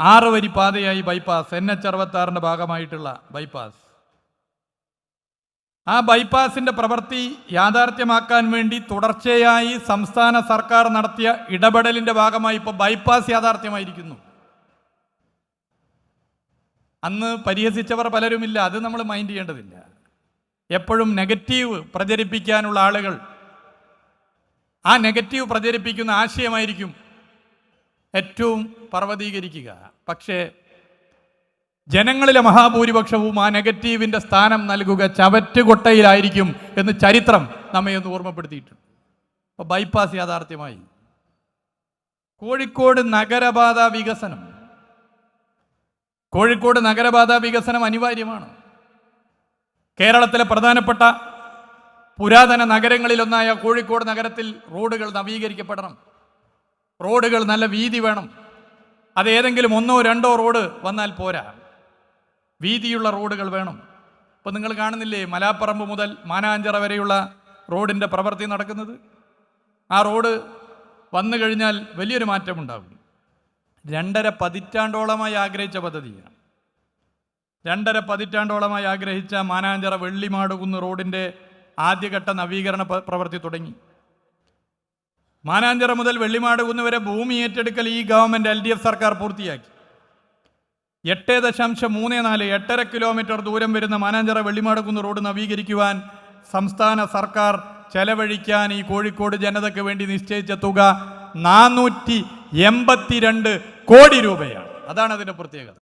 ആറ് വരി പാതയായി ബൈപ്പാസ് എൻ എച്ച് അറുപത്തി ആറിന്റെ ഭാഗമായിട്ടുള്ള ബൈപ്പാസ് ആ ബൈപ്പാസിന്റെ പ്രവൃത്തി യാഥാർത്ഥ്യമാക്കാൻ വേണ്ടി തുടർച്ചയായി സംസ്ഥാന സർക്കാർ നടത്തിയ ഇടപെടലിന്റെ ഭാഗമായി ഇപ്പോൾ ബൈപ്പാസ് യാഥാർത്ഥ്യമായിരിക്കുന്നു. അന്ന് പരിഹസിച്ചവർ പലരുമില്ല. അത് നമ്മൾ മൈൻഡ് ചെയ്യേണ്ടതില്ല. എപ്പോഴും നെഗറ്റീവ് പ്രചരിപ്പിക്കാനുള്ള ആളുകൾ ആ നെഗറ്റീവ് പ്രചരിപ്പിക്കുന്ന ആശയമായിരിക്കും ഏറ്റവും പർവതീകരിക്കുക. പക്ഷേ ജനങ്ങളിലെ മഹാഭൂരിപക്ഷവും ആ നെഗറ്റീവിന്റെ സ്ഥാനം നൽകുക ചവറ്റുകൊട്ടയിലായിരിക്കും എന്ന് ചരിത്രം നമ്മെ ഒന്ന് ഓർമ്മപ്പെടുത്തിയിട്ടുണ്ട്. അപ്പോൾ ബൈപ്പാസ് യാഥാർത്ഥ്യമായി. കോഴിക്കോട് നഗരപാത വികസനം. കോഴിക്കോട് നഗരപാത വികസനം അനിവാര്യമാണ്. കേരളത്തിലെ പ്രധാനപ്പെട്ട പുരാതന നഗരങ്ങളിലൊന്നായ കോഴിക്കോട് നഗരത്തിൽ റോഡുകൾ നവീകരിക്കപ്പെടണം. റോഡുകൾ നല്ല വീതി വേണം. അത് ഏതെങ്കിലും ഒന്നോ രണ്ടോ റോഡ് വന്നാൽ പോരാ. വീതിയുള്ള റോഡുകൾ വേണം. ഇപ്പം നിങ്ങൾ കാണുന്നില്ലേ മലാപ്പറമ്പ് മുതൽ മാനാഞ്ചിറ വരെയുള്ള റോഡിന്റെ പ്രവൃത്തി നടക്കുന്നത്? ആ റോഡ് വന്നു കഴിഞ്ഞാൽ വലിയൊരു മാറ്റമുണ്ടാകും. രണ്ടര പതിറ്റാണ്ടോളമായി ആഗ്രഹിച്ച പദ്ധതിയാണ്. രണ്ടര പതിറ്റാണ്ടോളമായി ആഗ്രഹിച്ച മാനാഞ്ചിറ വെള്ളിമാടുകുന്ന് റോഡിന്റെ ആദ്യഘട്ട നവീകരണ പ്രവൃത്തി തുടങ്ങി. മാനാഞ്ചിറ മുതൽ വെള്ളിമാട് കുന്നുവരെ ഭൂമി ഏറ്റെടുക്കൽ ഈ ഗവൺമെന്റ് എൽ ഡി എഫ് സർക്കാർ പൂർത്തിയാക്കി. എട്ട് ദശാംശം മൂന്ന് നാല് എട്ടര കിലോമീറ്റർ ദൂരം വരുന്ന മാനാഞ്ചിറ വെള്ളിമാടുകുന്ന് റോഡ് നവീകരിക്കുവാൻ സംസ്ഥാന സർക്കാർ ചെലവഴിക്കാൻ ഈ കോഴിക്കോട് ജനതയ്ക്ക് വേണ്ടി നിശ്ചയിച്ച തുക നാനൂറ്റി എൺപത്തിരണ്ട് കോടി രൂപയാണ്. അതാണ് അതിന്റെ പ്രത്യേകത.